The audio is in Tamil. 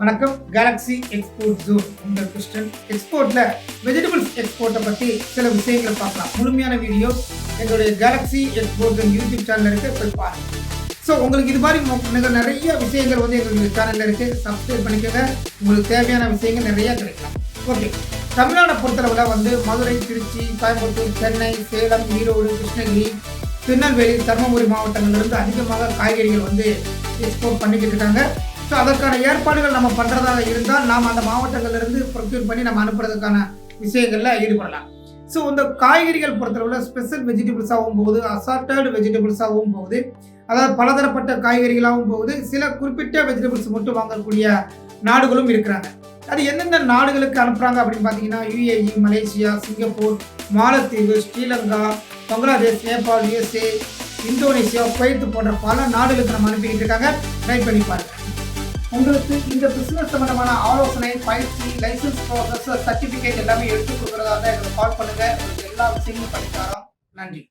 வணக்கம் கேலக்ஸி எக்ஸ்போர்ட் ஜோன் உங்கள் கிருஷ்ணன் எக்ஸ்போர்ட்ல வெஜிடபிள்ஸ் எக்ஸ்போர்ட்டை பற்றி சில விஷயங்களை பார்க்கலாம். முழுமையான வீடியோ எங்களுடைய கேலக்ஸி எக்ஸ்போர்ட் யூடியூப் சேனல் இருக்கு. போய் பாருங்க. ஸோ உங்களுக்கு இது மாதிரி நிறைய விஷயங்கள் வந்து எங்களுடைய சேனல்ல இருக்கு. சப்ஸ்கிரைப் பண்ணிக்கோங்க. உங்களுக்கு தேவையான விஷயங்கள் நிறைய கிடைக்கலாம். ஓகே தமிழ்நாடை பொறுத்தளவில் வந்து மதுரை திருச்சி கோயம்புத்தூர் சென்னை சேலம் ஈரோடு கிருஷ்ணகிரி திருநெல்வேலி தருமபுரி மாவட்டங்களிலிருந்து அதிகமாக காய்கறிகள் வந்து எக்ஸ்போர்ட் பண்ணிக்கிட்டு இருக்காங்க. ஸோ அதற்கான ஏற்பாடுகள் நம்ம பண்ணுறதாக இருந்தால் நாம் அந்த மாவட்டங்கள்லேருந்து ப்ரொக்யூர் பண்ணி நம்ம அனுப்புறதுக்கான விஷயங்களில் ஈடுபடலாம். ஸோ இந்த காய்கறிகள் பொறுத்தளவில் ஸ்பெஷல் வெஜிடபிள்ஸாகவும் போகுது அசார்ட்டட் வெஜிடபிள்ஸாகவும் போகுது. அதாவது பலதரப்பட்ட காய்கறிகளாகவும் போகுது. சில குறிப்பிட்ட வெஜிடபிள்ஸ் மட்டும் வாங்கக்கூடிய நாடுகளும் இருக்கிறாங்க. அது எந்தெந்த நாடுகளுக்கு அனுப்புகிறாங்க அப்படின்னு பார்த்தீங்கன்னா UAE Malaysia Singapore Maldives Sri Lanka Bangladesh Nepal USA Indonesia Kuwait போன்ற பல நாடுகளுக்கு நம்ம அனுப்பிக்கிட்டு இருக்காங்க. ட்ரை பண்ணி பாருங்கள் உங்களுக்கு இந்த பிசினஸ் சம்பந்தமான ஆலோசனை பயிற்சி லைசன்ஸ் ப்ராசஸ் சர்டிஃபிகேட் எல்லாமே எடுத்து கொடுக்குறதா இருந்தால் எங்களுக்கு கால் பண்ணுங்க. உங்களுக்கு எல்லா விஷயங்களும் பண்ணித்தாரோம் நன்றி.